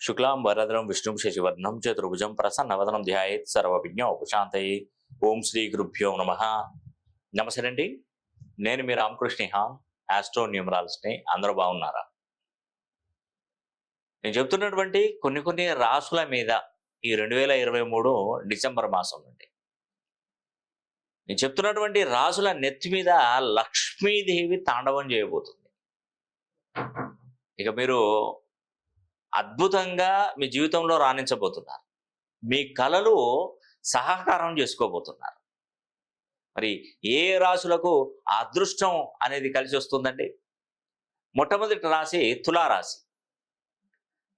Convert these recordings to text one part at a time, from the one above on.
శుక్లాం వరద్రం విష్ణుం శశివర్ణం చతుర్భుజం ప్రసన్నవదనం ధ్యాయేత్ సర్వవిజ్ఞ ఉపశాంతయి ఓం శ్రీ గురుభ్యో నమ. నమస్తే అండి నేను మీ రామకృష్ణ హాన్ ఆస్ట్రో న్యూమరాల్స్ని అందరూ బాగున్నారా? నేను చెప్తున్నటువంటి కొన్ని కొన్ని రాసుల మీద ఈ రెండు వేల ఇరవై మూడు డిసెంబర్ మాసం నుండి. నేను చెప్తున్నటువంటి రాసుల నెత్తి మీద లక్ష్మీదేవి తాండవం చేయబోతుంది. ఇక మీరు అద్భుతంగా మీ జీవితంలో రాణించబోతున్నారు. మీ కళలు సహకారం చేసుకోబోతున్నారు. మరి ఏ రాశులకు అదృష్టం అనేది కలిసి వస్తుందండి? మొట్టమొదటి రాశి తులారాశి.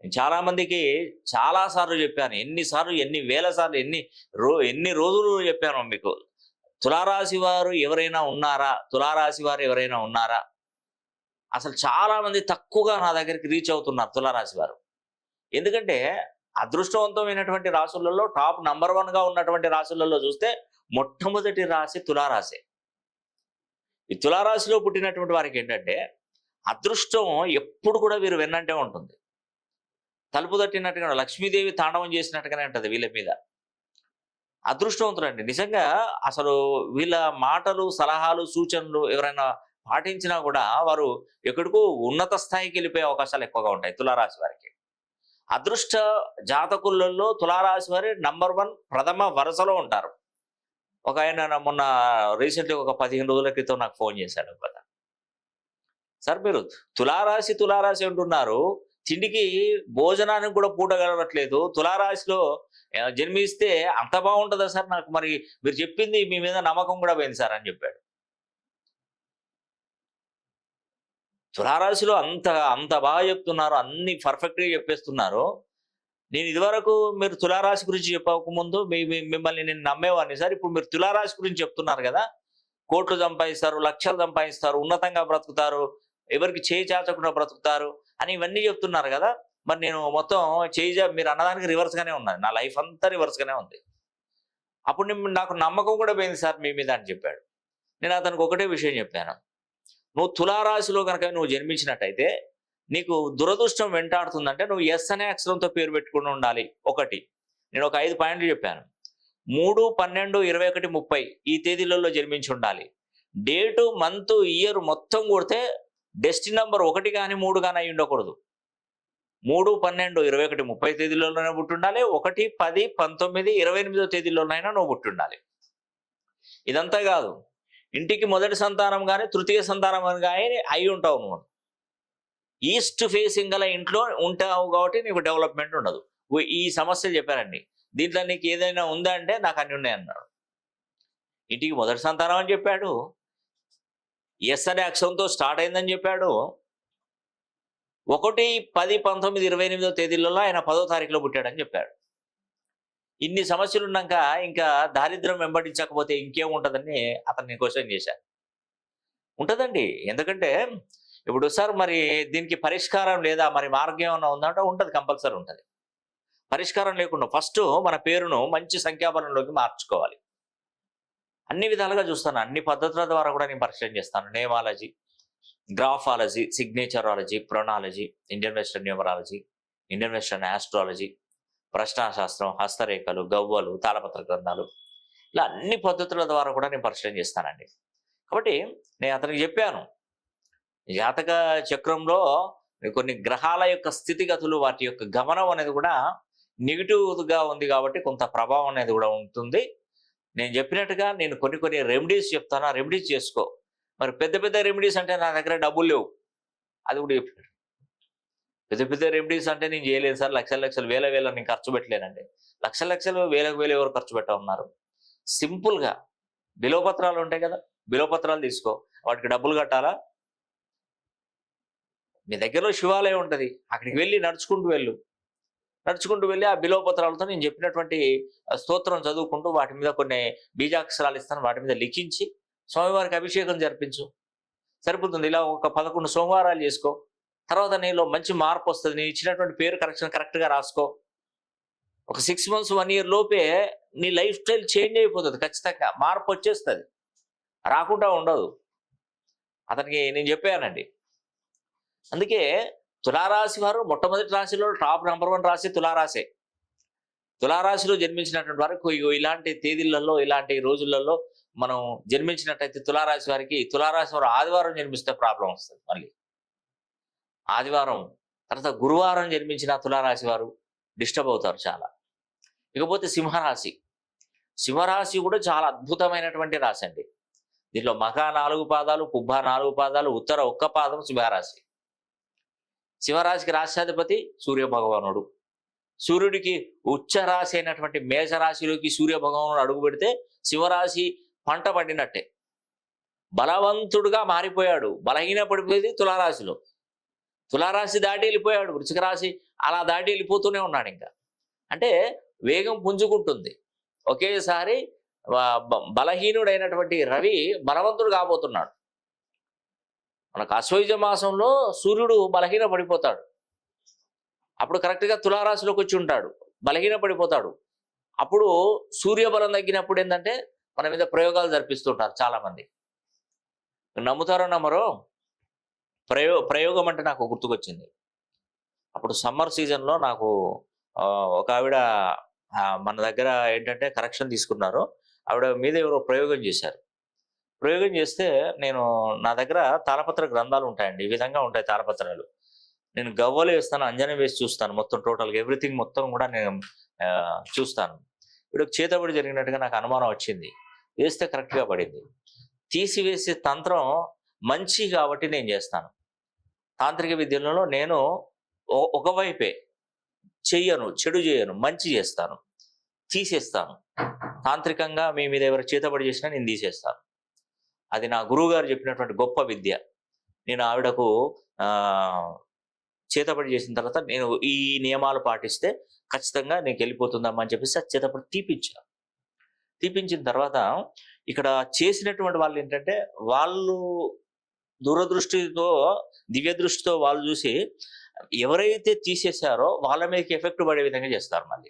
నేను చాలాసార్లు చాలా సార్లు చెప్పాను ఎన్నిసార్లు ఎన్ని వేల సార్లు ఎన్ని రో ఎన్ని రోజులు చెప్పాను మీకు. తులారాశి వారు ఎవరైనా ఉన్నారా? తులారాశి వారు ఎవరైనా ఉన్నారా? అసలు చాలామంది తక్కువగా నా దగ్గరికి రీచ్ అవుతున్నారు తులారాశి వారు. ఎందుకంటే అదృష్టవంతమైనటువంటి రాశులలో టాప్ నంబర్ వన్గా ఉన్నటువంటి రాశులలో చూస్తే మొట్టమొదటి రాశి తులారాశి. ఈ తులారాశిలో పుట్టినటువంటి వారికి ఏంటంటే అదృష్టం ఎప్పుడు కూడా వీరు వెన్నంటే ఉంటుంది. తలుపు తట్టినట్టుగా లక్ష్మీదేవి తాండవం చేసినట్టుగానే ఉంటుంది వీళ్ళ మీద. అదృష్టవంతులండి. నిజంగా అసలు వీళ్ళ మాటలు సలహాలు సూచనలు ఎవరైనా పాటించినా కూడా వారు ఎక్కడికో ఉన్నత స్థాయికి వెళ్ళిపోయే అవకాశాలు ఎక్కువగా ఉంటాయి తులారాశి వారికి. అదృష్ట జాతకులలో తులారాశి వారి నంబర్ వన్ ప్రథమ వరుసలో ఉంటారు. ఒక ఆయన మొన్న రీసెంట్లీ ఒక పదిహేను రోజుల క్రితం నాకు ఫోన్ చేశాడు కదా సార్ మీరు తులారాశి తులారాశి అంటున్నారు. తిండికి భోజనానికి కూడా పూట గడవట్లేదు తులారాశిలో జన్మిస్తే అంత బాగుంటుందా సార్? నాకు మరి మీరు చెప్పింది మీ మీద నమ్మకం కూడా పోయింది సార్ అని చెప్పాడు. తులారాశిలో అంత అంత బాగా చెప్తున్నారు అన్ని పర్ఫెక్ట్గా చెప్పేస్తున్నారు. నేను ఇదివరకు మీరు తులారాశి గురించి చెప్పకముందు మీ మిమ్మల్ని నేను నమ్మేవాడిని. సార్ ఇప్పుడు మీరు తులారాశి గురించి చెప్తున్నారు కదా. కోట్లు సంపాదిస్తారు లక్షలు సంపాదిస్తారు ఉన్నతంగా బ్రతుకుతారు ఎవరికి చేయి చాచకుండా బ్రతుకుతారు అని ఇవన్నీ చెప్తున్నారు కదా. మరి నేను మొత్తం చేయి మీరు అన్నదానికి రివర్స్గానే ఉన్నాను నా లైఫ్ అంతా రివర్స్గానే ఉంది. అప్పుడు నాకు నమ్మకం కూడా పోయింది సార్ మీ మీద అని చెప్పాడు. నేను అతనికి ఒకటే విషయం చెప్పాను. నువ్వు తులారాశిలో కనుక నువ్వు జన్మించినట్టయితే నీకు దురదృష్టం వెంటాడుతుందంటే నువ్వు ఎస్ అనే అక్షరంతో పేరు పెట్టుకుని ఉండాలి. ఒకటి. నేను ఒక ఐదు పాయింట్లు చెప్పాను. మూడు పన్నెండు ఇరవై ఒకటి ముప్పై ఈ తేదీలలో జన్మించి ఉండాలి. డేటు మంత్ ఇయర్ మొత్తం కొడితే డెస్టిన్ నంబర్ ఒకటి కానీ మూడు కానీ అయి ఉండకూడదు. మూడు పన్నెండు ఇరవై ఒకటి ముప్పై తేదీలలోనే పుట్టుండాలి. ఒకటి పది పంతొమ్మిది ఇరవై ఎనిమిదో తేదీలోనైనా నువ్వు పుట్టుండాలి. ఇదంతా కాదు. ఇంటికి మొదటి సంతానం కానీ తృతీయ సంతానం కానీ అయి ఉంటావు నువ్వు. ఈస్ట్ ఫేసింగ్ గల ఇంట్లో ఉంటావు కాబట్టి నీకు డెవలప్మెంట్ ఉండదు. ఈ సమస్యలు చెప్పారండి. దీంట్లో నీకు ఏదైనా ఉందా అంటే నాకు అన్ని ఉన్నాయి అన్నాడు ఇంటికి మొదటి సంతానం అని చెప్పాడు. ఎస్ అనే అక్షరంతో స్టార్ట్ అయిందని చెప్పాడు. ఒకటి పది పంతొమ్మిది ఇరవై ఎనిమిదో తేదీలలో ఆయన పదో తారీఖులో పుట్టాడని చెప్పాడు. ఇన్ని సమస్యలు ఉన్నాక ఇంకా దారిద్ర్యం వెంబడించకపోతే ఇంకేముంటుందని అతన్ని క్వశ్చన్ చేశాను ఉంటుందండి. ఎందుకంటే ఇప్పుడు సార్ మరి దీనికి పరిష్కారం లేదా మరి మార్గం ఏమైనా ఉందంటే ఉంటుంది కంపల్సరీ ఉంటుంది. పరిష్కారం లేకుండా ఫస్ట్ మన పేరును మంచి సంఖ్యాబలంలోకి మార్చుకోవాలి. అన్ని విధాలుగా చూస్తాను. అన్ని పద్ధతుల ద్వారా కూడా నేను పరిశీలన చేస్తాను. Nameology graphology signatureology pronology Indian western numerology Indian western astrology ప్రశ్నాశాస్త్రం హస్తరేఖలు గవ్వలు తాళపత్ర గ్రంథాలు. ఇలా అన్ని పద్ధతుల ద్వారా కూడా నేను పరిచయం చేస్తానండి. కాబట్టి నేను అతనికి చెప్పాను జాతక చక్రంలో కొన్ని గ్రహాల యొక్క స్థితిగతులు వాటి యొక్క గమనం అనేది కూడా నెగిటివ్గా ఉంది కాబట్టి కొంత ప్రభావం అనేది కూడా ఉంటుంది. నేను చెప్పినట్టుగా నేను కొన్ని కొన్ని రెమెడీస్ చెప్తాను. ఆ రెమెడీస్ చేసుకో. మరి పెద్ద పెద్ద రెమెడీస్ అంటే నా దగ్గర డబ్బులు లేవు. అది కూడా చెప్పాడు పెద్ద పెద్ద రెమెడీస్ అంటే నేను చేయలేను సార్. లక్షల లక్షలు వేల వేల నేను ఖర్చు పెట్టలేనండి. లక్షల లక్షలు వేలకు వేలు ఎవరు ఖర్చు పెట్టమన్నారు? సింపుల్గా బిలోపత్రాలు ఉంటాయి కదా బిలోపత్రాలు తీసుకో. వాటికి డబ్బులు కట్టాలా? మీ దగ్గరలో శివాలయం ఉంటుంది. అక్కడికి వెళ్ళి నడుచుకుంటూ వెళ్ళు. నడుచుకుంటూ వెళ్ళి ఆ బిలోపత్రాలతో నేను చెప్పినటువంటి స్తోత్రం చదువుకుంటూ వాటి మీద కొన్ని బీజాక్షరాలు ఇస్తాను. వాటి మీద లిఖించి స్వామివారికి అభిషేకం జరిపించు. సరిపోతుంది. ఇలా ఒక పదకొండు సోమవారాలు చేసుకో. తర్వాత నీలో మంచి మార్పు వస్తుంది. నీ ఇచ్చినటువంటి పేరు కరెక్షన్ కరెక్ట్గా రాసుకో. ఒక సిక్స్ మంత్స్ వన్ ఇయర్ లోపే నీ లైఫ్ స్టైల్ చేంజ్ అయిపోతుంది ఖచ్చితంగా. మార్పు వచ్చేస్తుంది. రాకుండా ఉండదు. అతనికి నేను చెప్పానండి. అందుకే తులారాశి వారు మొట్టమొదటి రాశిలో టాప్ నెంబర్ వన్ రాశి తులారాశే. తులారాశిలో జన్మించినటువంటి వరకు ఇలాంటి తేదీలలో ఇలాంటి రోజులలో మనం జన్మించినట్టయితే తులారాశి వారికి తులారాశి వారు ఆదివారం జన్మిస్తే ప్రాబ్లం వస్తుంది మళ్ళీ. ఆదివారం తర్వాత గురువారం జన్మించిన తులారాశి వారు డిస్టర్బ్ అవుతారు చాలా. ఇకపోతే సింహరాశి. సింహరాశి కూడా చాలా అద్భుతమైనటువంటి రాశి అండి. దీంట్లో మఖ నాలుగు పాదాలు పుబ్బ నాలుగు పాదాలు ఉత్తర ఒక్క పాదం సింహరాశి. సింహరాశికి రాశ్యాధిపతి సూర్య భగవానుడు సూర్యుడికి ఉచ్చ రాశి అయినటువంటి మేషరాశిలోకి సూర్య భగవానుడు అడుగు పెడితే సింహరాశి పంట పడినట్టే. బలవంతుడుగా మారిపోయాడు. బలహీన పడిపోయేది తులారాశిలో. తులారాశి దాటి వెళ్ళిపోయాడు వృచ్చిక రాశి అలా దాటి వెళ్ళిపోతూనే ఉన్నాడు ఇంకా. అంటే వేగం పుంజుకుంటుంది. ఒకేసారి బలహీనుడైనటువంటి రవి బలవంతుడు కాబోతున్నాడు. మనకు అశ్వయుజ మాసంలో సూర్యుడు బలహీన పడిపోతాడు అప్పుడు కరెక్ట్గా తులారాశిలోకి వచ్చి ఉంటాడు బలహీన పడిపోతాడు అప్పుడు సూర్య బలం తగ్గినప్పుడు ఏంటంటే మన మీద ప్రయోగాలు జరిపిస్తుంటారు చాలామంది. నమ్ముతారో నమ్మరో? ప్రయో ప్రయోగం అంటే నాకు గుర్తుకొచ్చింది. అప్పుడు సమ్మర్ సీజన్లో నాకు ఒక ఆవిడ మన దగ్గర ఏంటంటే కరెక్షన్ తీసుకున్నారు. ఆవిడ మీద ఎవరో ప్రయోగం చేశారు. ప్రయోగం చేస్తే నేను నా దగ్గర తాళపత్ర గ్రంథాలు ఉంటాయండి. ఈ విధంగా ఉంటాయి తాళపత్రాలు. నేను గవ్వలు వేస్తాను అంజనం వేసి చూస్తాను. మొత్తం టోటల్గా ఎవ్రీథింగ్ మొత్తం కూడా నేను చూస్తాను. ఇప్పుడు చేతబడి జరిగినట్టుగా నాకు అనుమానం వచ్చింది. వేస్తే కరెక్ట్గా పడింది. తీసివేసే తంత్రం మంచి కాబట్టి నేను చేస్తాను. తాంత్రిక విద్యలలో నేను ఒకవైపే చెయ్యను చెడు చేయను మంచి చేస్తాను తీసేస్తాను. తాంత్రికంగా మీ మీద ఎవరు చేతబడి చేసినా నేను తీసేస్తాను. అది నా గురువుగారు చెప్పినటువంటి గొప్ప విద్య. నేను ఆవిడకు చేతపడి చేతబడి చేసిన తర్వాత నేను ఈ నియమాలు పాటిస్తే ఖచ్చితంగా నీకు వెళ్ళిపోతుందమ్మా అని చెప్పేసి ఆ చేతబడి తీపిచ్చాను తీపించిన తర్వాత ఇక్కడ చేసినటువంటి వాళ్ళు ఏంటంటే వాళ్ళు దూరదృష్టితో దివ్య దృష్టితో వాళ్ళు చూసి ఎవరైతే తీసేశారో వాళ్ళ మీదకి ఎఫెక్ట్ పడే విధంగా చేస్తారు మళ్ళీ.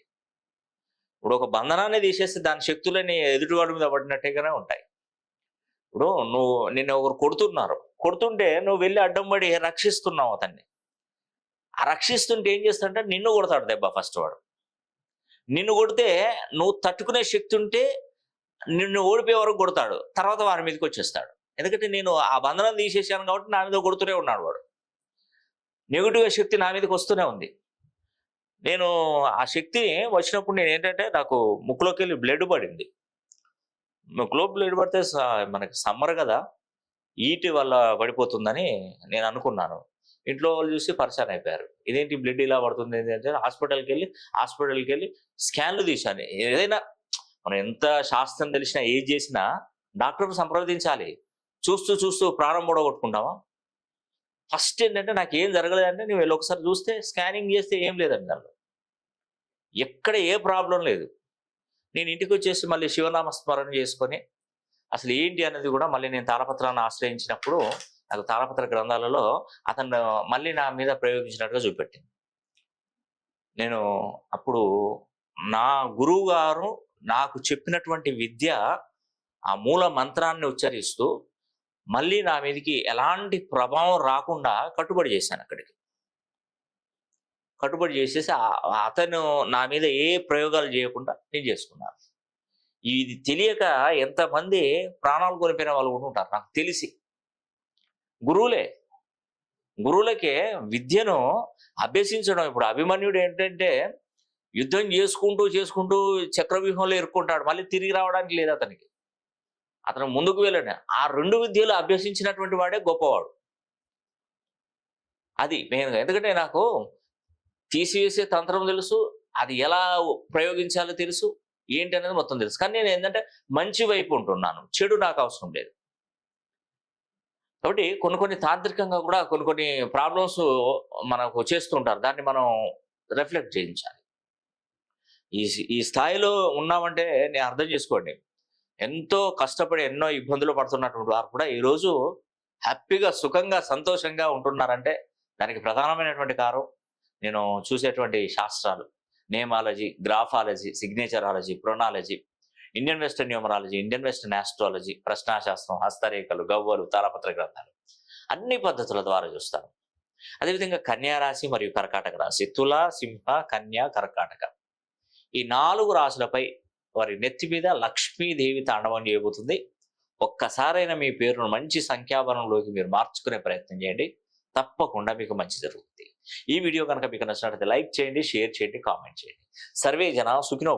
ఇప్పుడు ఒక బంధనాన్ని తీసేస్తే దాని శక్తులని ఎదుటివాడి మీద పడినట్టుగానే ఉంటాయి. ఇప్పుడు నువ్వు నిన్న ఒకరు కొడుతున్నారు. కొడుతుంటే నువ్వు వెళ్ళి అడ్డం పడి రక్షిస్తున్నావు అతన్ని. ఆ రక్షిస్తుంటే ఏం చేస్తాడంటే నిన్ను కొడతాడు దెబ్బ ఫస్ట్ వాడు. నిన్ను కొడితే నువ్వు తట్టుకునే శక్తి ఉంటే నిన్ను ఓడిపోయే వరకు కొడతాడు. తర్వాత వారి మీదకి వచ్చేస్తాడు. ఎందుకంటే నేను ఆ బంధనం తీసేసాను కాబట్టి నా మీద కొడుతూనే ఉన్నాడు వాడు. నెగిటివ్ శక్తి నా మీదకి వస్తూనే ఉంది. నేను ఆ శక్తి వచ్చినప్పుడు నేను ఏంటంటే నాకు ముక్కులోకి వెళ్ళి బ్లడ్ పడింది. ముక్కులో బ్లడ్ పడితే స- మనకి సమ్మర్ కదా ఈటి వల్ల పడిపోతుందని నేను అనుకున్నాను. ఇంట్లో వాళ్ళు చూసి పరిశాన్ అయిపోయారు. ఇదేంటి బ్లడ్ ఇలా పడుతుంది ఏంటంటే హాస్పిటల్కి వెళ్ళి హాస్పిటల్కి వెళ్ళి స్కాన్లు తీశాను. ఏదైనా మనం ఎంత శాస్త్రం తెలిసినా ఏది చేసినా డాక్టర్ సంప్రదించాలి. చూస్తూ చూస్తూ ప్రారంభం కొట్టుకుంటావా ఫస్ట్ ఏంటంటే నాకు ఏం జరగలేదంటే నువ్వు వెళ్ళి ఒకసారి చూస్తే స్కానింగ్ చేస్తే ఏం లేదండి దానిలో ఎక్కడ ఏ ప్రాబ్లం లేదు. నేను ఇంటికి వచ్చేసి మళ్ళీ శివనామ స్మరణ చేసుకొని అసలు ఏంటి అనేది కూడా మళ్ళీ నేను తాళపత్రాన్ని ఆశ్రయించినప్పుడు నాకు తాళపత్ర గ్రంథాలలో అతను మళ్ళీ నా మీద ప్రయోగించినట్టుగా చూపెట్టింది. నేను అప్పుడు నా గురువు గారు నాకు చెప్పినటువంటి విద్య ఆ మూల మంత్రాన్ని ఉచ్చరిస్తూ మళ్ళీ నా మీదకి ఎలాంటి ప్రభావం రాకుండా కట్టుబడి చేశాను అక్కడికి. కట్టుబడి చేసేసి అతను నా మీద ఏ ప్రయోగాలు చేయకుండా నేను చేసుకున్నాను. ఇది తెలియక ఎంతమంది ప్రాణాలు కోల్పోయిన వాళ్ళు కూడా ఉంటారు నాకు తెలిసి. గురువులే. గురువులకే విద్యను అభ్యసించడం ఇప్పుడు అభిమన్యుడు ఏంటంటే యుద్ధం చేసుకుంటూ చేసుకుంటూ చక్రవ్యూహంలో ఇరుక్కుంటాడు మళ్ళీ తిరిగి రావడానికి లేదు అతనికి. అతను ముందుకు వెళ్ళాడు. ఆ రెండు విద్యలు అభ్యసించినటువంటి వాడే గొప్పవాడు. అది నేను ఎందుకంటే నాకు తీసివేసే తంత్రం తెలుసు అది ఎలా ప్రయోగించాలో తెలుసు ఏంటి అనేది మొత్తం తెలుసు. కానీ నేను ఏంటంటే మంచి వైపు ఉంటున్నాను. చెడు నాకు అవసరం లేదు. కాబట్టి కొన్ని కొన్ని తాంత్రికంగా కూడా కొన్ని కొన్ని ప్రాబ్లమ్స్ మనకు చేస్తుంటారు. దాన్ని మనం రిఫ్లెక్ట్ చేయించాలి. ఈ ఈ స్థాయిలో ఉన్నామంటే నేను అర్థం చేసుకోండి. ఎంతో కష్టపడి ఎన్నో ఇబ్బందులు పడుతున్నటువంటి వారు కూడా ఈరోజు హ్యాపీగా సుఖంగా సంతోషంగా ఉంటున్నారంటే దానికి ప్రధానమైనటువంటి కారణం నేను చూసేటువంటి శాస్త్రాలు. Nameology graphology signatureology pronology Indian western numerology Indian western astrology ప్రశ్నాశాస్త్రం హస్తరేఖలు గవ్వలు తాళపత్ర గ్రంథాలు అన్ని పద్ధతుల ద్వారా చూస్తాను. అదేవిధంగా కన్యారాశి మరియు కర్కాటక రాశి తుల సింహ కన్యా కర్కాటక. ఈ నాలుగు రాశులపై వారి నెత్తి మీద లక్ష్మీదేవి తాండవం చేయబోతుంది. ఒక్కసారైనా మీ పేరును మంచి సంఖ్యాభరంలోకి మీరు మార్చుకునే ప్రయత్నం చేయండి. తప్పకుండా మీకు మంచి జరుగుతుంది. ఈ వీడియో కనుక మీకు నచ్చినట్లయితే లైక్ చేయండి షేర్ చేయండి కామెంట్ చేయండి. సర్వే జన సుఖినో